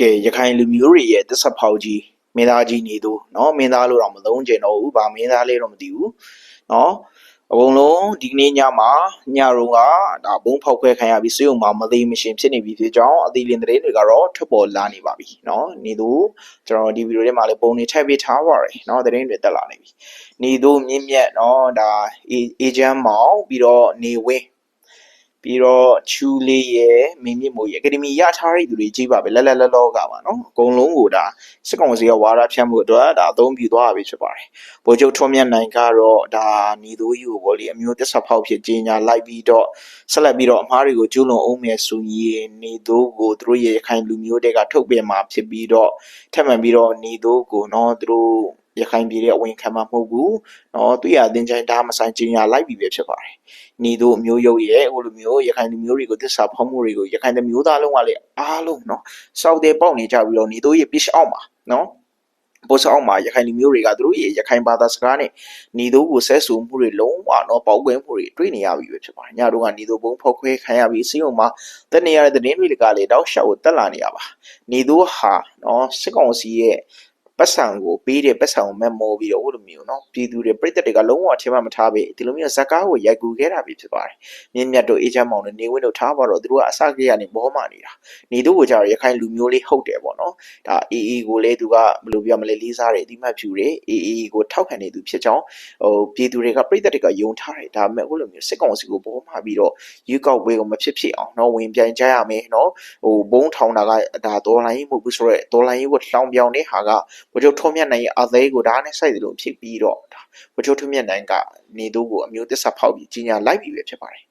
ကဲရခိုင်လူမျိုးတွေရဲ့တစ္ဆဖောက်ကြီးမင်းသားကြီးနေသူเนาะမင်းသားလို့တော့မသုံးကျင်တော့ဘူးဗာမင်းသားလေးတော့မသိဘူးเนาะအကုန်လုံးဒီကနေ့ညမှာညရုံကဒါဘုံဖောက်ခွဲခံရပြီးစေုံမှာမသေးမရှင်ဖြစ်နေပြီဖြစ်ကြောင်းအသေးလင်သတင်းတွေကတော့ထွက်ပေါ်လာနေပါပြီเนาะနေသူကျွန်တော်ဒီဗီဒီယိုထဲမှာလည်းပုံနေထည့်ပေးထားပါတယ်เนาะသတင်းတွေတက်လာနေပြီနေသူမြင့်မြတ်เนาะဒါအေဂျင့်မောင်ပြီးတော့နေဝင်း ပြီးတော့ချူလေးရဲ့မင်းမြင့်မို့ရဲ့အကယ်ဒမီရထားတဲ့သူတွေကြီးပါပဲလက်လက်လောလောကပါနော်အကုန်လုံးကိုဒါစစ်ကောင်စီကဝါရဖြန့်မှုအတွက်ဒါအသုံးပြုသွားပြီဖြစ်ပါတယ်ဗိုလ်ချုပ်ထွန်းမြတ်နိုင်ကတော့ဒါညီသူကြီးကိုပေါ့လေအမျိုးသစ္စာဖောက်ဖြစ်ကြီးညာလိုက်ပြီးတော့ဆက်လက်ပြီးတော့အမားတွေကိုကျူးလွန်အောင်မယ်ဆိုရင်ညီသူကိုသူတို့ရဲ့ရခိုင်လူမျိုးတွေကထုတ်ပြန်มาဖြစ်ပြီးတော့ထပ်မံပြီးတော့ညီသူကိုနော်သူတို့ ရခိုင်ပြည်ရဲ့အဝင်ခံမှာမဟုတ်ဘူးနော်သူရအတင်းချင်းဒါမဆိုင်ချင်းရလိုက်ပြီးပဲဖြစ်ပါတယ်နေတို့မျိုးရုပ်ရဲ့ဟိုလိုမျိုးရခိုင်လူမျိုးတွေကိုတစ္ဆာဖောက်မှုတွေကိုရခိုင်လူမျိုးသားလုံးကလည်းအားလုံးနော်စောက်တဲ့ပေါက်နေကြပြီးတော့နေတို့ရဲ့ pitch out မှာနော်ပေါ်ဆောင်မှာရခိုင်လူမျိုးတွေကသူတို့ရဲ့ရခိုင်ဘာသာစကားနဲ့နေတို့ကိုဆဲဆူမှုတွေလုံးဝတော့ပေါက်ကွဲမှုတွေတွေ့နေရပြီပဲဖြစ်ပါတယ်။ညတို့ကနေတို့ဘုံဖောက်ခွဲခံရပြီးစိတ်ုံမှာတက်နေရတဲ့သတင်းတွေကလည်းတောက်လျှောက်တက်လာနေရပါ။နေတို့ဟာနော်စစ်ကောင်စီရဲ့ ပတ်စံကိုပေးတဲ့ပတ်စံကိုမမောပြီးတော့ဟိုလိုမျိုးနော်ပြည်သူတွေပြည်သက်တွေကလုံးဝအထင်မှမထားပဲဒီလိုမျိုးဇက်ကားကိုရိုက်ကူခဲ့တာပဲဖြစ်ပါတယ်မြင့်မြတ်တို့အေဂျင့်မောင်တို့နေဝင်းတို့ထားပါတော့သူတို့ကအစကကြီးကနေဘောမှနေတာနေတို့ကိုကြတော့ရခိုင်လူမျိုးလေးဟုတ်တယ်ပေါ့နော် ဒါ AA ကိုလည်းသူကဘယ်လိုပြောမလဲလေးစားတယ်အတိမတ်ဖြူတယ် AA ကိုထောက်ခံနေသူဖြစ်ကြောင်းဟိုပြည်သူတွေကပြည်သက်တွေကယုံထားတယ်ဒါပေမဲ့အခုလိုမျိုးစစ်ကောင်စီကိုပေါ်မှာပြီးတော့ရွေးကောက်ပွဲကိုမဖြစ်ဖြစ်အောင်နော်ဝင်ပြိုင်ကြရမယ်နော်ဟိုဘုံထောင်တာကဒါဒေါ်လာရင်းမဟုတ်ဘူးဆိုတော့ဒေါ်လာရင်းကိုလောင်ပြောင်တဲ့ဟာကဘုချုပ်ထုံးမြတ်နိုင်ရဲ့အသေးကိုဒါနဲ့စိုက်တယ်လို့ဖြစ်ပြီးတော့ဘုချုပ်ထုံးမြတ်နိုင်ကနေသူ့ကိုအမျိုးသစ္စာဖောက်ပြီးကြီးညာလိုက်ပြီးပဲဖြစ်ပါတယ်